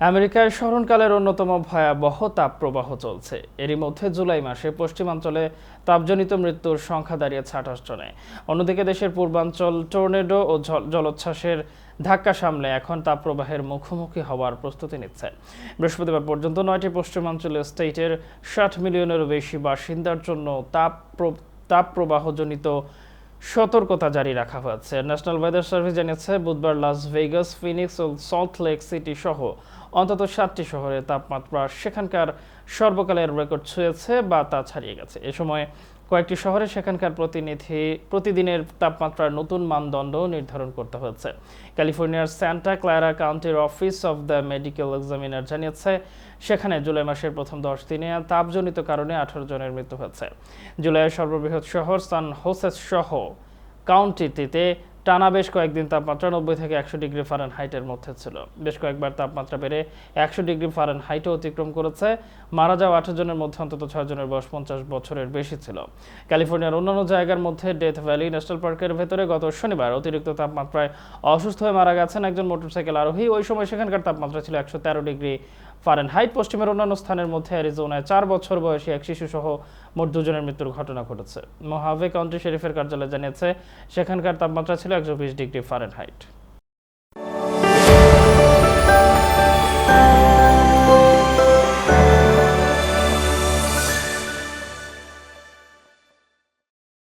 আমেরিকায় স্মরণকালের অন্যতম ভয়াবহ তাপপ্রবাহ চলছে। এরই মধ্যে জুলাই মাসে পশ্চিমাঞ্চলে তাপজনিত মৃত্যুর সংখ্যা দাঁড়িয়েছে আঠাশ জনে। অন্যদিকে দেশের পূর্বাঞ্চল টর্নেডো ও জলোচ্ছ্বাসের ধাক্কা সামলে এখন তাপপ্রবাহের মুখোমুখি হওয়ার প্রস্তুতি নিচ্ছে। বৃহস্পতিবার পর্যন্ত নয়টি পশ্চিমাঞ্চলীয় স্টেটের ষাট মিলিয়নেরও বেশি বাসিন্দার জন্য তাপ প্র- তাপপ্রবাহজনিত সতর্কতা জারি রাখা হয়েছে। ন্যাশনাল ওয়েদার সার্ভিস জানিয়েছে, বুধবার লাস ভেগাস, ফিনিক্স ও সল্ট লেক সিটি সহ অন্তত সাতটি শহরের তাপমাত্রা সেখানকার সর্বকালের রেকর্ড ছুঁয়েছে বা তা ছাড়িয়ে গেছে। এ সময় কয়েকটি শহরে সেখানকার প্রতিনিধি, প্রতিদিনের তাপমাত্রার নতুন মানদণ্ড নির্ধারণ করতে হয়েছে। ক্যালিফোর্নিয়ার স্যান্টা ক্লারা কাউন্টির office of the medical examiner জানিয়েছে, সেখানে জুলাই মাসের প্রথম দশ দিনে তাপজনিত কারণে আঠারো জনের মৃত্যু হয়েছে। জুলাইয়ের সর্ববৃহৎ শহর সান হোসেস সহ কাউন্টিটিতে টানা বেশ কয়েকদিন তাপমাত্রা নব্বই থেকে একশো ডিগ্রি ফারেন হাইটের মধ্যে ছিল। বেশ কয়েকবার তাপমাত্রা বেড়ে একশো ডিগ্রি ফারেন হাইটও অতিক্রম করেছে। মারা যাওয়া আঠারো জনের মধ্যে অন্তত ছয় জনের বয়স পঞ্চাশ বছরের বেশি ছিল। ক্যালিফোর্নিয়ার অন্যান্য জায়গার মধ্যে ডেথ ভ্যালি ন্যাশনাল পার্কের ভেতরে গত শনিবার অতিরিক্ত তাপমাত্রায় অসুস্থ হয়ে মারা গেছেন একজন মোটরসাইকেল আরোহী। ওই সময় সেখানকার তাপমাত্রা ছিল একশো তেরো ডিগ্রি ফারেনহাইট পশ্চিমের অন্যান্য স্থানের মধ্যে অ্যারিজোনায় চার বছর বয়সী এক শিশু সহ মোট দুজনের মৃত্যুর ঘটনা ঘটেছে। মহাভে কাউন্টি শেরিফের কার্যালয় জানিয়েছে, সেখানকার তাপমাত্রা ছিল একশো বিশ ডিগ্রি ফারেনহাইট